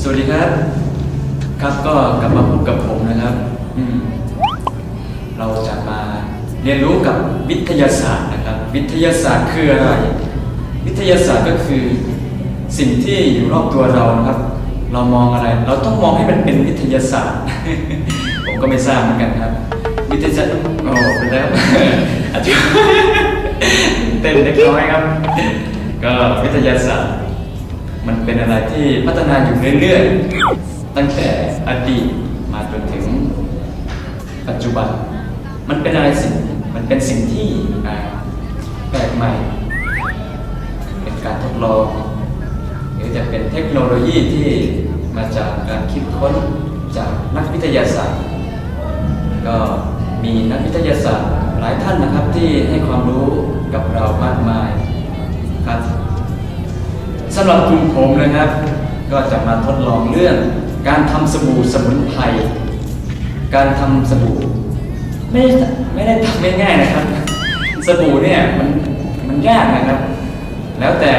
สวัสดีครับ ครับก็กลับมาพบกับผมนะครับอืมเราจะมาเรียนรู้กับวิทยาศาสตร์นะครับ วิทยาศาสตร์คืออะไร วิทยาศาสตร์ก็คือ สิ่งที่อยู่รอบตัวเรานะครับ เรามองอะไร เราต้องมองให้มันเป็นวิทยาศาสตร์ ผมก็ไม่ทราบเหมือนกันครับ วิทยาศาสตร์โอ้เป็นแล้วอาจจะเต้นเล็กน้อยครับ ก็วิทยาศาสตร์ มันเป็นอะไรที่พัฒนาอยู่เรื่อยๆตั้งแต่อดีตมาจนถึงปัจจุบัน มันเป็นอะไรสิ่งมันเป็นสิ่งที่แปลกใหม่ เป็นการทดลอง หรือจะเป็นเทคโนโลยีที่มาจากการคิดค้นจากนักวิทยาศาสตร์ ก็มีนักวิทยาศาสตร์หลายท่านนะครับที่ให้ความรู้กับเรามากมายครับสำหรับกลุ่มผมนะครับ ก็จะมาทดลองเรื่อง การทำสบู่สมุนไพรการทำสบู่ไม่ได้ไม่ได้ทำง่ายๆนะครับ สบู่เนี่ยมันมันยากนะครับ แล้วแต่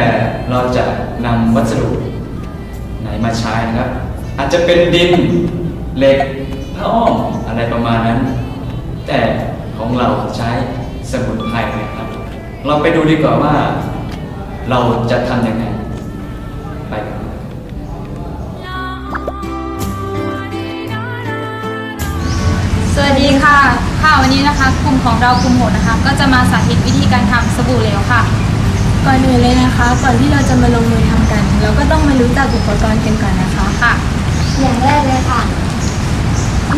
เราจะนำวัสดุไหนมาใช้นะครับ อาจจะเป็นดินเหล็กผ้าอ้อมอะไรประมาณนั้น แต่ของเราใช้สมุนไพรนะครับ เราไปดูดีกว่าว่า เราจะทำยังไงไปกันสวัสดีค่ะ ค่ะวันนี้นะคะกลุ่มของเรากลุ่มโหดนะคะ ก็จะมาสาธิตวิธีการทำสบู่เหลวค่ะ ก่อนอื่นเลยนะคะ ก่อนที่เราจะมาลงมือทำกัน เราก็ต้องมารู้จักอุปกรณ์กันก่อนนะคะ ค่ะ อย่างแรกเลยค่ะ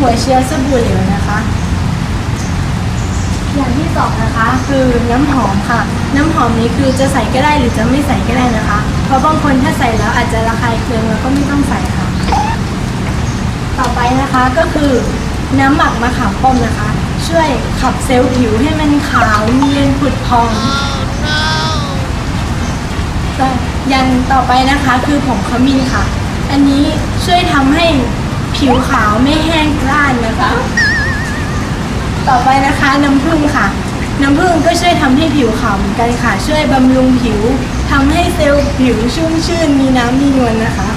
หัวเชื้อสบู่เหลวนะคะ อย่างที่สองนะคะคือน้ำหอมค่ะ น้ำหอมนี้คือจะใส่ก็ได้หรือจะไม่ใส่ก็ได้นะคะ เพราะบางคนถ้าใส่แล้วอาจจะระคายเคืองแล้วก็ไม่ต้องใส่ค่ะ ต่อไปนะคะก็คือน้ำหมักมะขามป้อมนะคะ ช่วยขับเซลล์ผิวให้มันขาวเนียนผุดพองต่ อย่างต่อไปนะคะคือผงขมิ้นค่ะ อันนี้ช่วยทำให้ผิวขาวไม่แห้งกร้านนะคะ ต่อไปนะคะน้ำผึ้งค่ะ น้ำผึ้งก็ช่วยทำให้ผิวขาวเหมือนกันค่ะ ช่วยบำรุงผิวทำให้เซลล์ผิวชุ่มชื่นมีน้ำมีนวลนะคะ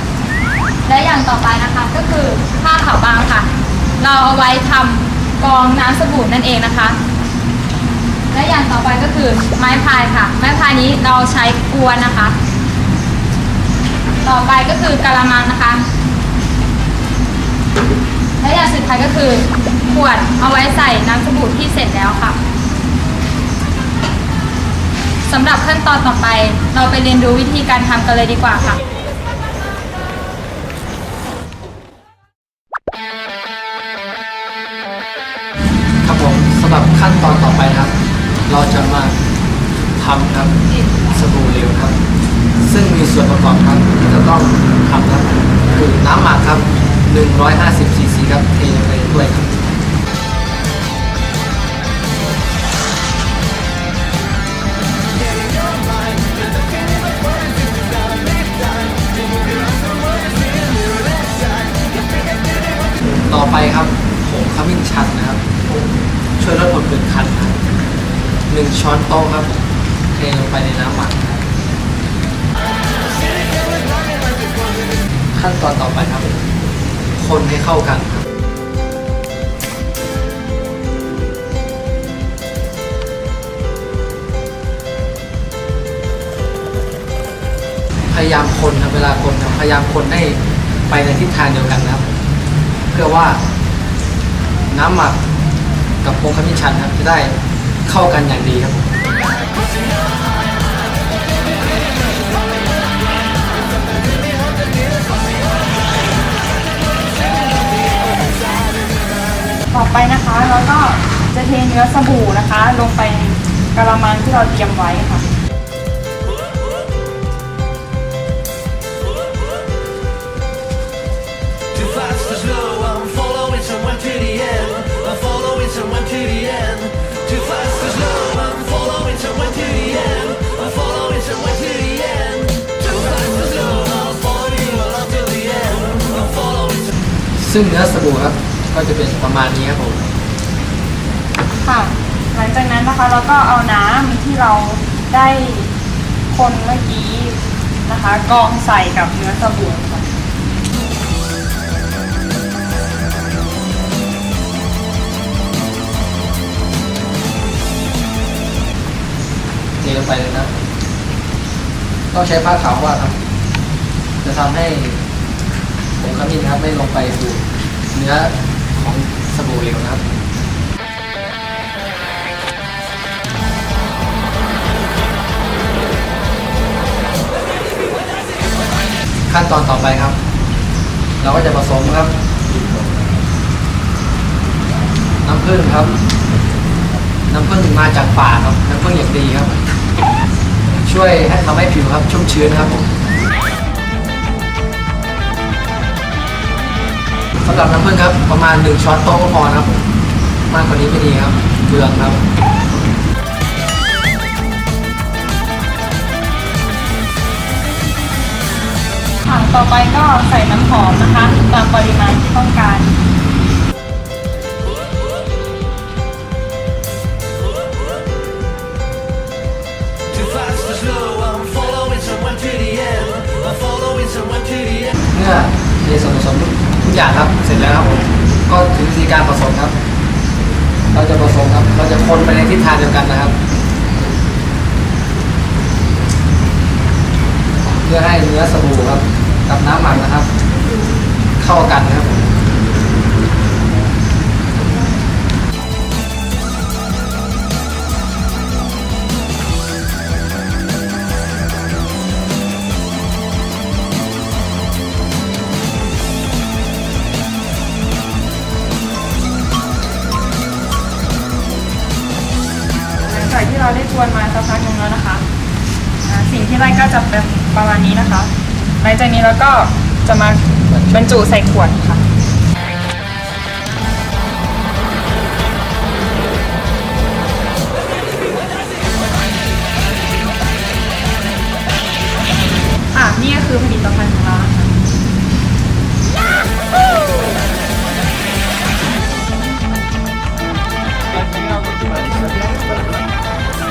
และอย่างต่อไปนะคะก็คือผ้าขาวบางค่ะ เราเอาไว้ทำกรองน้ำสบู่นั่นเองนะคะ และอย่างต่อไปก็คือไม้พายค่ะ ไม้พายนี้เราใช้กวนนะคะ ต่อไปก็คือกะละมังนะคะ และอย่างสุดท้ายก็คือขวดเอาไว้ใส่น้ำสบู่ที่เสร็จแล้วค่ะสำหรับขั้นตอนต่อไป เราไปเรียนรู้วิธีการทำกันเลยดีกว่าค่ะครับผมสำหรับขั้นตอนต่อไปนะครับ เราจะมาทำครับสบู่เหลวครับ ซึ่งมีส่วนประกอบครับที่จะต้องทำครับคือน้ำหมักครับ 150ซีซีครับเทลงไปด้วยครับต่อไปครับผงขมิ้นชันนะครับ ช่วยลดผลผื่นคันครับ หนึ่งช้อนโต๊ะครับเทลงไปในน้ำหมักครับขั้นตอนต่อไปครับ คนให้เข้ากันครับพยายามคนครับเวลาคนครับพยายามคนให้ไปในทิศทางเดียวกันนะครับ เพื่อว่าน้ำหมักกับผงขมิ้นชันครับจะได้ เข้ากันอย่างดีครับต่อไปนะคะเราก็จะเทเนื้อสบู่นะคะ ลงไปกระมังที่เราเตรียมไว้ค่ะ ซึ่งเนื้อสบู่ครับ ก็จะเป็นประมาณนี้ครับผม ค่ะ หลังจากนั้นนะคะเราก็เอาน้ำที่เราได้คนเมื่อกี้นะคะกรองใส่กับเนื้อสบู่ค่ะเทลงไปเลยนะ ต้องใช้ผ้าขาวว่าดครับ จะทำให้ผง ขมิ้นครับไม่ลงไปสู่เนื้อของสบู่เหลวนะครับขั้นตอนต่อไปครับ เราก็จะผสมครับ น้ำผึ้งครับ น้ำผึ้งมาจากป่าครับ น้ำผึ้งอย่างดีครับ ช่วยให้ทำให้ผิวครับชุ่มชื้นครับผม สำหรับน้ำผึ้งครับประมาณ1ช้อนโต๊ะก็พอนะครับผมมากกว่านี้ไม่ดีครับเปลืองครับค่ะต่อไปก็ใส่น้ำหอมนะคะตามปริมาณที่ต้องการ Too fast, too slow, I'm following someone to the end. I'm following someone to the end. เมื่อในส่วนผสมทุก อย่างครับ เสร็จแล้วครับผมก็ถึงวิธีการผสมครับ เราจะผสมครับ เราจะคนไปในทิศทางเดียวกันนะครับ เพื่อให้เนื้อสบู่ครับ กับน้ำหมักนะครับ เข้ากันนะครับ สักพักหนึงแล้วนะคะอ่าสิ่งที่ได้ก็จะเป็นประมาณนี้นะคะหลังจากนี้เราก็จะมาบรรจุใส่ขวดค่ะ อะนี่ก็คือผลิตภัณฑ์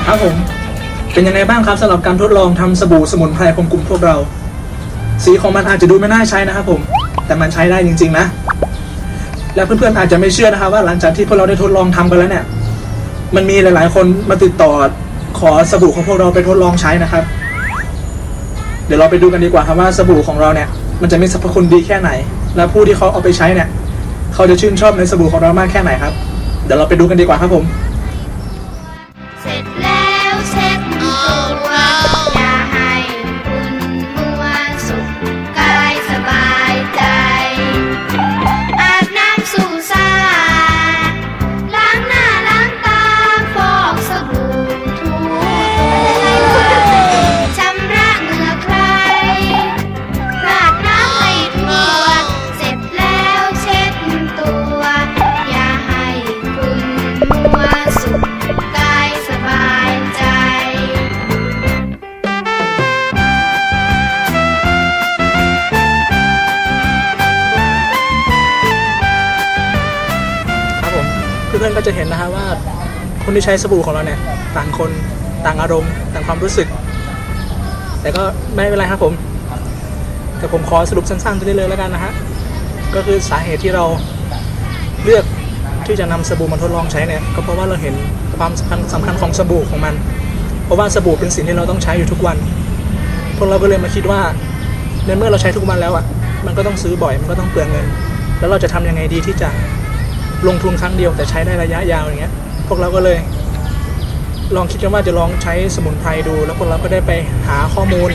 ครับผม เป็นยังไงบ้างครับสำหรับการทดลองทำสบู่สมุนไพรของกลุ่มพวกเรา สีของมันอาจจะดูไม่น่าใช้นะครับผม แต่มันใช้ได้จริง ๆ นะ และเพื่อนๆอาจจะไม่เชื่อนะครับว่าหลังจากที่พวกเราได้ทดลองทำกันแล้วเนี่ย มันมีหลายๆ คนมาติดต่อขอสบู่ของพวกเราไปทดลองใช้นะครับ เดี๋ยวเราไปดูกันดีกว่าครับว่าสบู่ของเราเนี่ย มันจะมีสรรพคุณดีแค่ไหน และผู้ที่เขาเอาไปใช้เนี่ย เขาจะชื่นชอบในสบู่ของเรามากแค่ไหนครับ เดี๋ยวเราไปดูกันดีกว่าครับผม มัวสุขกายสบายใจ ครับผมเพื่อนๆก็จะเห็นนะฮะว่า คนที่ใช้สบู่ของเราเนี่ย ต่างคนต่างอารมณ์ ต่างความรู้สึก แต่ก็ไม่เป็นไรครับผม แต่ผมขอสรุปสั้นๆตัวนี้เลยแล้วกันนะฮะ ก็คือสาเหตุที่เราเลือก ที่จะนำสบู่มาทดลองใช้เนี่ยก็เพราะว่าเราเห็นความสำคัญสำคัญของสบู่ของมัน เพราะว่าสบู่เป็นสิ่งที่เราต้องใช้อยู่ทุกวัน พวกเราก็เลยมาคิดว่าในเมื่อเราใช้ทุกวันแล้วอะมันก็ต้องซื้อบ่อยมันก็ต้องเปลืองเงิน แล้วเราจะทำยังไงดีที่จะลงทุนครั้งเดียวแต่ใช้ได้ระยะยาวอย่างเงี้ย พวกเราก็เลย ลองคิดกันว่าจะลองใช้สมุนไพรดู แล้วพวกเราก็ได้ไปหาข้อมูล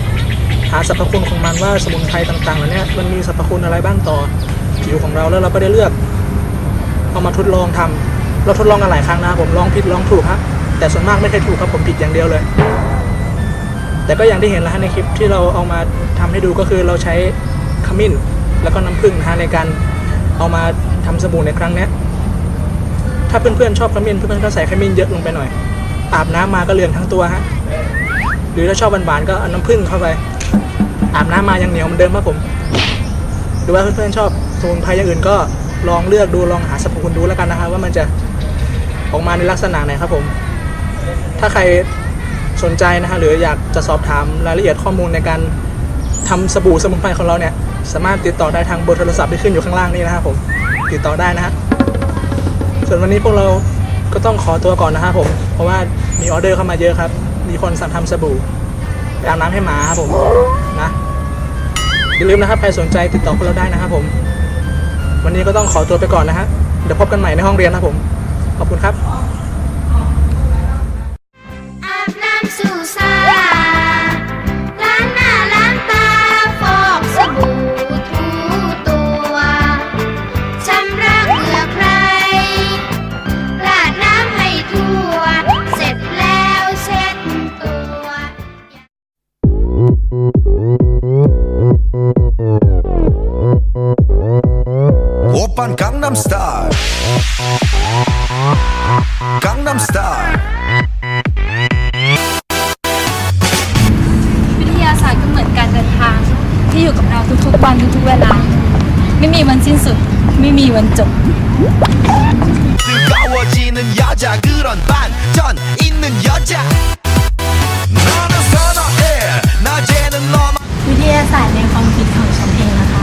หาสรรพคุณของมันว่าสมุนไพรต่างๆเหล่านี้มันมีสรรพคุณอะไรบ้างต่อผิวของเราแล้วเราก็ได้เลือก เอามาทดลองทำเราทดลองกันหลายครั้งนะครับผมลองผิดลองถูกครับแต่ส่วนมากไม่เคยถูกครับผมผิดอย่างเดียวเลย แต่ก็อย่างที่เห็นแล้วในคลิปที่เราเอามาทำให้ดูก็คือเราใช้ขมิ้นแล้วก็น้ำผึ้งนะในการเอามาทำสบู่ในครั้งนี้ถ้าเพื่อนๆชอบขมิ้นเพื่อนๆก็ใส่ขมิ้นเยอะลงไปหน่อย อาบน้ำมาก็เหลืองทั้งตัวฮะหรือถ้าชอบหวานๆก็เอาน้ำผึ้งเข้าไป อาบน้ำมายังเหนียวเหมือนเดิมครับผม หรือว่าเพื่อนๆชอบสมุนไพรอย่างอื่นก็ ลองเลือกดูลองหาสรรพคุณดูแล้วกันนะครับ ว่ามันจะออกมาในลักษณะไหนครับผม ถ้าใครสนใจนะฮะหรืออยากจะสอบถามรายละเอียดข้อมูลในการทำสบู่สมุนไพรของเราเนี่ย สามารถติดต่อได้ทางเบอร์โทรศัพท์ที่ขึ้นอยู่ข้างล่างนี้นะครับผมติดต่อได้นะฮะส่วนวันนี้พวกเราก็ต้องขอตัวก่อนนะครับผม เพราะว่ามีออเดอร์เข้ามาเยอะครับ มีคนสั่งทำสบู่ไปอาบน้ำให้หมาครับผมนะอย่าลืมนะครับใครสนใจติดต่อพวกเราได้นะครับผม วันนี้ก็ต้องขอตัวไปก่อนนะฮะ เดี๋ยวพบกันใหม่ในห้องเรียนนะผม ขอบคุณครับาศาสตร์ในความคิดของฉันเองนะคะ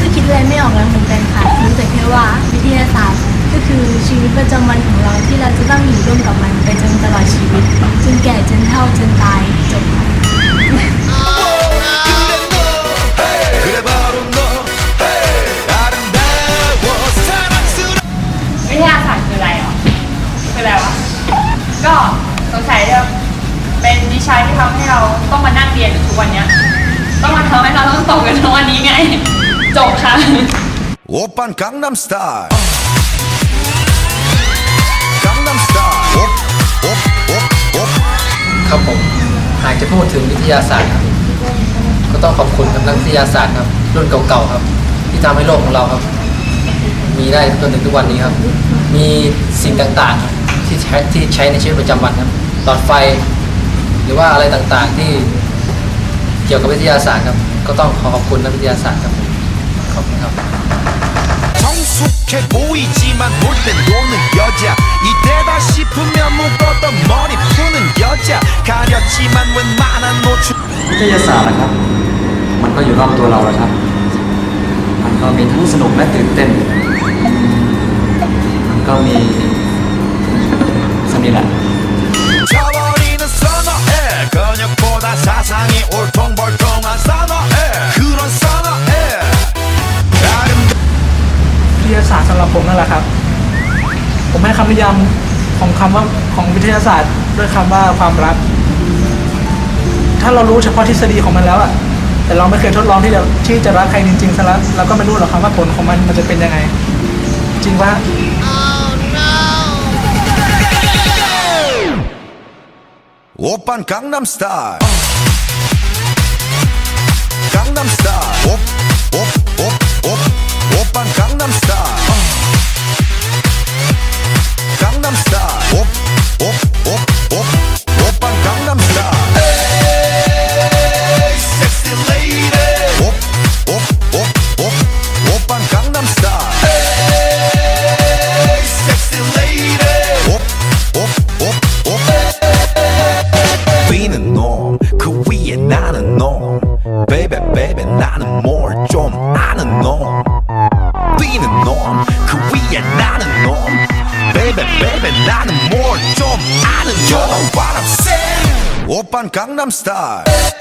ก็คิดอะไรไม่ออกแล้วเหมือนกันค่ะรู้แต่แค่ว่าวิทยาศาสตร์ก็คือชีวิตประจำวันของเราที่เราจะต้องอยู่ร่วมกับมันไปจนตลอดชีวิต จนแก่จนเฒ่าจนตายจบวิทยาศาสตร์คืออะไรอะคือะไรวะก็สงสัยจะเป็นวิชาที่ทำให้เราต้องมานั่งเรียนทุกวันเนี้ย ต้องโตกันทุกวันนี้ไง จบค่ะ 오빤 강남스타일 강남스타일 옵옵옵옵 ครับผมหากจะพูดถึงวิทยาศาสตร์ครับ ก็ต้องขอบคุณกับนักวิทยาศาสตร์ครับ รุ่นเก่าๆครับ ที่ทำให้โลกของเราครับ มีได้จนถึงทุกวันนี้ครับ มีสิ่งต่างๆครับที่ใช้ที่ใช้ในชีวิตประจำวันครับหลอดไฟ หรือว่าอะไรต่างๆที่ เกี่ยวกับวิทยาศาสตร์ครับ ก็ต้องขอขอบคุณนักวิทยาศาสตร์ครับผมขอบคุณครับ 성숙해 보이지만 놀 땐 노는 여자 이때다 싶으면 묶었던 머리 푸는 여자 가렸지만 웬만한 노출 วิทยาศาสตร์นะครับ มันก็อยู่รอบตัวเราแล้วครับ มันก็มีทั้งสนุกและตื่นเต้น มันก็มีสำนีแหละ ผมให้คำนิยามของคำว่าของวิทยาศาสตร์ด้วยคำว่าความรัก ถ้าเรารู้เฉพาะทฤษฎีของมันแล้วอะแต่เราไม่เคยทดลองที่จะที่จะรักใครจริงๆซะแล้วเราก็ไม่รู้หรอกคำว่าผลของมันมันจะเป็นยังไง จริงว่าโอปันกังนัมสไตล์กังนัมสไตล์โอปโอปโอปโอปโอปันกังนัมสไตล์ 강남스타일 Saying 오